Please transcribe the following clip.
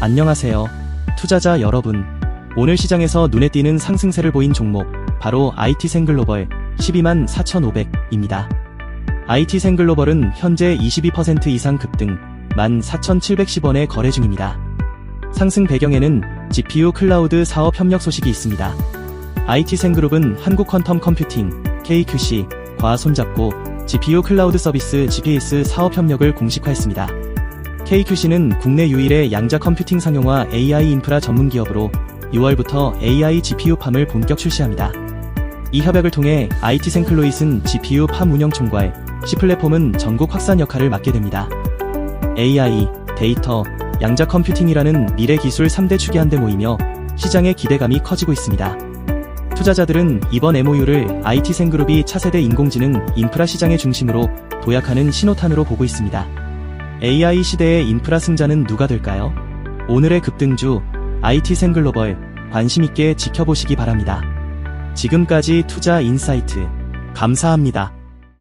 안녕하세요. 투자자 여러분. 오늘 시장에서 눈에 띄는 상승세를 보인 종목, 바로 IT생 글로벌 12만 4,500입니다. IT생 글로벌은 현재 22% 이상 급등 14,710원에 거래 중입니다. 상승 배경에는 GPU 클라우드 사업 협력 소식이 있습니다. IT생그룹은 한국 퀀텀 컴퓨팅, KQC, 과 손잡고 GPU 클라우드 서비스 GPS 사업 협력을 공식화했습니다. KQC는 국내 유일의 양자 컴퓨팅 상용화 AI 인프라 전문 기업으로 6월부터 AI GPU 팜을 본격 출시합니다. 이 협약을 통해 IT생클로잇은 GPU 팜 운영 총괄, C플랫폼은 전국 확산 역할을 맡게 됩니다. AI, 데이터, 양자 컴퓨팅이라는 미래 기술 3대 축이 한데 모이며 시장의 기대감이 커지고 있습니다. 투자자들은 이번 MOU를 IT생그룹이 차세대 인공지능 인프라 시장의 중심으로 도약하는 신호탄으로 보고 있습니다. AI 시대의 인프라 승자는 누가 될까요? 오늘의 급등주 IT생글로벌 관심 있게 지켜보시기 바랍니다. 지금까지 투자 인사이트 감사합니다.